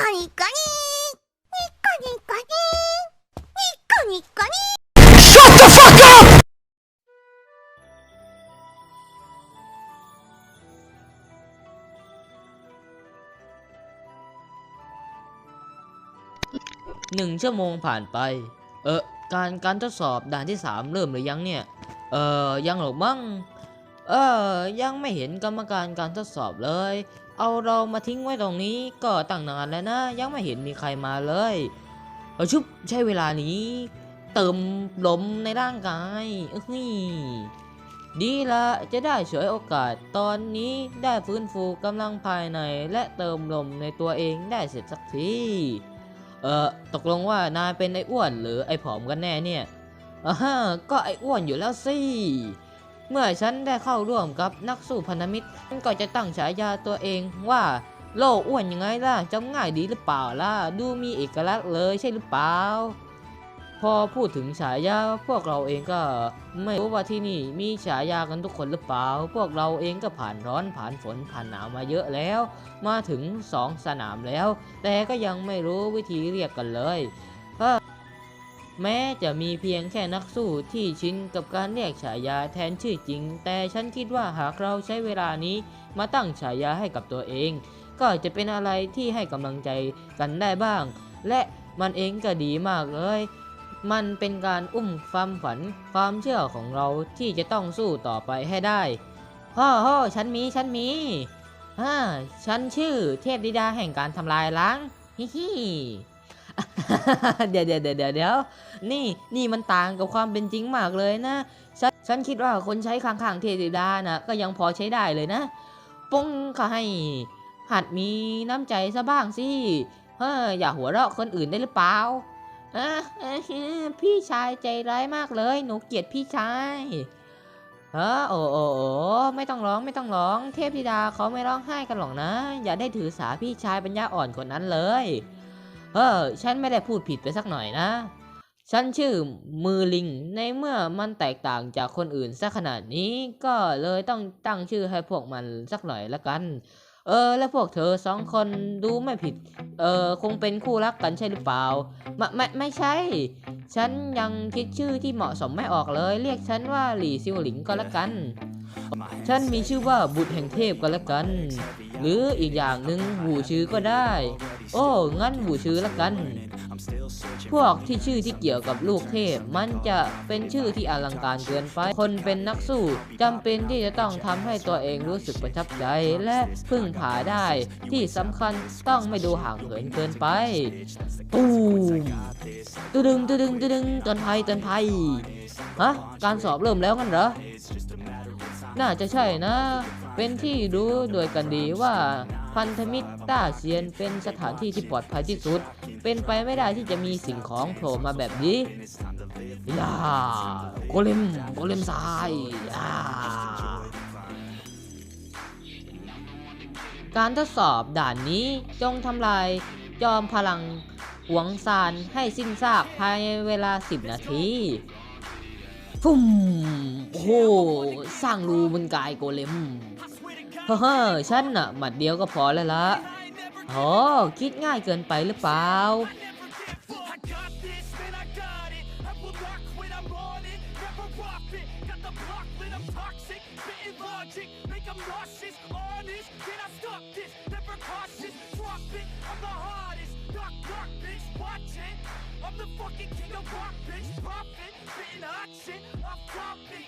コニコニニコニコニニコニコニ Shut the fuck up! หนึ่งชั่วโมงผ่านไป เออการการทดสอบด่านที่สามเริ่มหรือยังเนี่ย เออยังหรอกมั้ง เออ ยังไม่เห็นกรรมการการทดสอบเลย เอาเรามาทิ้งไว้ตรงนี้ก็ตั้งนานแล้วนะ ยังไม่เห็นมีใครมาเลยเออชุบใช้เวลานี้ เติมลมในร่างกายเอ้ยดีละจะได้ฉวยโอกาสตอนนี้ได้ฟื้นฟูกำลังภายในและเติมลมในตัวเองได้เสร็จสักทีเออตกลงว่านายเป็นไอ้อ้วนหรือไอ้ผอมกันแน่เนี่ยอ่าฮะก็ไอ้อ้วนอยู่แล้วสิ เมื่อฉันได้เข้าร่วมกับนักสู้พันธมิตรฉันก็จะตั้งฉายาตัวเองว่าโลอ้วนยังไงล่ะจำง่ายดีหรือเปล่าล่ะ ดูมีเอกลักษณ์เลยใช่หรือเปล่า พอพูดถึงฉายาพวกเราเองก็ไม่รู้ว่าที่นี่มีฉายากันทุกคนหรือเปล่า พวกเราเองก็ผ่านร้อนผ่านฝนผ่านหนาวมาเยอะแล้ว มาถึงสองสนามแล้ว แต่ก็ยังไม่รู้วิธีเรียกกันเลยเออ แม้จะมีเพียงแค่นักสู้ที่ชินกับการเรียกฉายาแทนชื่อจริง แต่ฉันคิดว่าหากเราใช้เวลานี้มาตั้งฉายาให้กับตัวเอง ก็จะเป็นอะไรที่ให้กำลังใจกันได้บ้าง และมันเองก็ดีมากเลย มันเป็นการอุ้มความฝันความเชื่อของเราที่จะต้องสู้ต่อไปให้ได้ฮ่อฮ่อฉันมีฉันมีฮ่าฉันชื่อเทพธิดาแห่งการทำลายล้าง ฮิฮิ เดี๋ยวเดี๋ยวเดี๋ยวเดี๋ยวนี่นี่มันต่างกับความเป็นจริงมากเลยนะฉันฉันคิดว่าคนใช้ข้างๆเทพิดานะก็ยังพอใช้ได้เลยนะปงก็ให้หัดมีน้ำใจซะบ้างสิเฮ้ยอย่าหัวเราะคนอื่นได้หรือเปล่าอพี่ชายใจร้ายมากเลย หนูเกลียดพี่ชายเออโอ้โอ้โอ้ไม่ต้องร้องไม่ต้องร้อง เทพธิดาเขาไม่ร้องไห้กันหรอกนะ อย่าได้ถือสาพี่ชายปัญญาอ่อนคนนั้นเลย เออ ฉันไม่ได้พูดผิดไปสักหน่อยนะ ฉันชื่อมือลิง ในเมื่อมันแตกต่างจากคนอื่นสักขนาดนี้ ก็เลยต้องตั้งชื่อให้พวกมันสักหน่อยละกัน เออ แล้วพวกเธอสองคนดูไม่ผิด เออคงเป็นคู่รักกันใช่หรือเปล่า ไม่ไม่ไม่ใช่ ฉันยังคิดชื่อที่เหมาะสมไม่ออกเลย เรียกฉันว่าหลี่ซิวหลิงก็แล้วกัน ฉันมีชื่อว่าบุตรแห่งเทพก็แล้วกัน หรืออีกอย่างหนึ่งบูชื่อก็ได้ โอ้งั้นบูชื่อละกัน พวกที่ชื่อที่เกี่ยวกับลูกเทพ มันจะเป็นชื่อที่อลังการเกินไป คนเป็นนักสู้จำเป็นที่จะต้องทำให้ตัวเองรู้สึกประทับใจและพึ่งพาได้ ที่สำคัญต้องไม่ดูห่างเหินเกินไปตูมตึดึงตึดึงตึดึงเตือนภัยเตือนภัยฮะการสอบเริ่มแล้วกันเหรอ น่าจะใช่นะ เป็นที่รู้โดยกันดีว่าพันธมิตรต้าเซียนเป็นสถานที่ที่ปลอดภัยที่สุด เป็นไปไม่ได้ที่จะมีสิ่งของโผล่มาแบบนี้ย่าโกเลมโกเลมทรายย่าการทดสอบด่านนี้จงทำลายจอมพลังหวงซานให้สิ้นซากภายในเวลา 10 นาที ฟุ่มโอ้โหสร้างรูบนกายโกเลมเฮ้อฉันน่ะหมัดเดียวก็พอแล้วละโอ้คิดง่ายเกินไปหรือเปล่า I bitch, watching. I'm the fucking king of rock, bitch, poppin' Spittin' hot shit, off topic